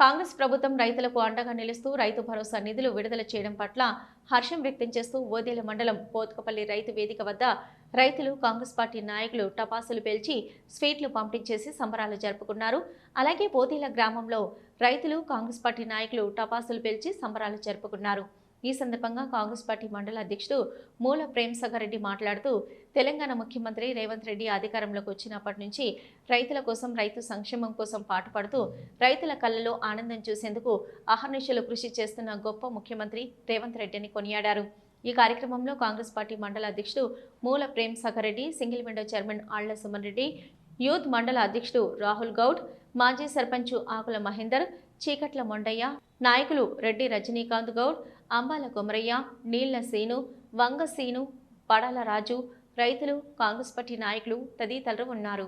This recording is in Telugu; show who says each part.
Speaker 1: కాంగ్రెస్ ప్రభుత్వం రైతులకు అండగా నిలుస్తూ రైతు భరోసా నిధులు విడుదల చేయడం పట్ల హర్షం వ్యక్తం చేస్తూ ఓదేల మండలం పోత్కపల్లి రైతు వేదిక వద్ద రైతులు కాంగ్రెస్ పార్టీ నాయకులు టపాసులు పేల్చి స్వీట్లు పంపించేసి సంబరాలు జరుపుకున్నారు. అలాగే పోతీల గ్రామంలో రైతులు కాంగ్రెస్ పార్టీ నాయకులు టపాసులు పేల్చి సంబరాలు జరుపుకున్నారు. ఈ సందర్భంగా కాంగ్రెస్ పార్టీ మండల అధ్యక్షుడు మూల ప్రేమ్ రెడ్డి మాట్లాడుతూ తెలంగాణ ముఖ్యమంత్రి రేవంత్ రెడ్డి అధికారంలోకి వచ్చినప్పటి నుంచి రైతుల కోసం రైతు సంక్షేమం కోసం పాటుపడుతూ రైతుల కళ్ళలో ఆనందం చూసేందుకు అహర్నిశలు కృషి చేస్తున్న గొప్ప ముఖ్యమంత్రి రేవంత్ రెడ్డిని కొనియాడారు. ఈ కార్యక్రమంలో కాంగ్రెస్ పార్టీ మండల అధ్యక్షుడు Moola Prem Reddy single window chairman Alla Suman Reddy youth మండల అధ్యక్షుడు రాహుల్ గౌడ్ మాజీ సర్పంచ్ ఆకుల మహేందర్ చీకట్ల మొండయ్య నాయకులు రెడ్డి రజనీకాంత్ గౌడ్ అంబాల కొమరయ్య నీళ్ళ సీను వంగ సీను పడాల రాజు రైతులు కాంగ్రెస్ పార్టీ నాయకులు తదితరులు ఉన్నారు.